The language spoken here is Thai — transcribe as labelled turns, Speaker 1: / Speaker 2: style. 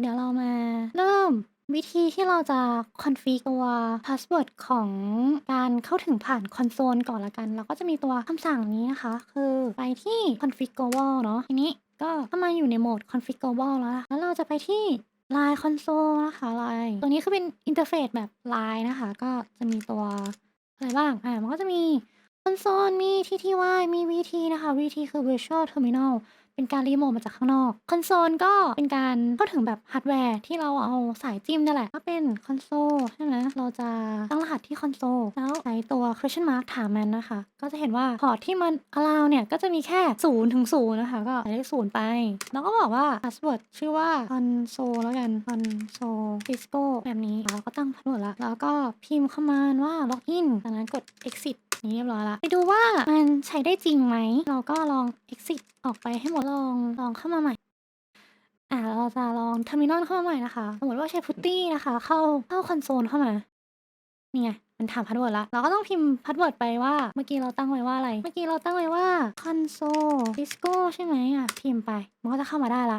Speaker 1: เดี๋ยวเรามาเริ่มวิธีที่เราจะคอนฟิกตัวพาสเวิร์ดของการเข้าถึงผ่านคอนโซลก่อนละกัน เราก็จะมีตัวคำสั่งนี้นะคะ คือไปที่ config global เนาะทีนี้ก็เข้ามาอยู่ในโหมด config global แล้วนะแล้วเราจะไปที่ Line Console นะคะ Line ตัวนี้คือเป็นอินเทอร์เฟซแบบ Line นะคะ ก็จะมีตัวอะไรบ้าง อ่า มันก็จะมี อนโซลมี TTY มี VT นะคะ VT คือ Virtual Terminal เป็นการรีโมทมาจากข้างนอกคอนโซลก็เป็นการเข้าถึงแบบฮาร์ดแวร์ที่เราเอาสายจิ้มนั่แหละถ้าเป็นคอนโซลใช่ไหมเราจะตั้งรหัสที่คอนโซลแล้วใช้ตัว question mark ถามมันนะคะ ก็จะเห็นว่าพอร์ตที่มัน allow เนี่ย ก็จะมีแค่0ถึง0นะคะ ก็ใส่เลข0ไป แล้วก็บอกว่า password ชื่อว่า console แล้วกัน console cisco แบบนี้เราก็ตั้ง password ละแล้วก็พิมพ์คำมานว่า login จากนั้นกด exit นี่เรียบร้อยละไปดูว่ามันใช้ได้จริงไหม เราก็ลอง exit ออกไปให้หมดลองลองเข้ามาใหม่ อ่าเราจะลอง terminal เข้ามาใหม่นะคะสมมติว่าใช้ putty นะคะ เข้าเข้าคอนโซลเข้ามานี่ไงมันถามพาสเวิร์ดละ เราก็ต้องพิมพ์พาสเวิร์ดไปว่า เมื่อกี้เราตั้งไว้ว่าอะไร เมื่อกี้เราตั้งไว้ว่า console disco ใช่ไหมอะ พิมพ์ไป มันก็จะเข้ามาได้ละ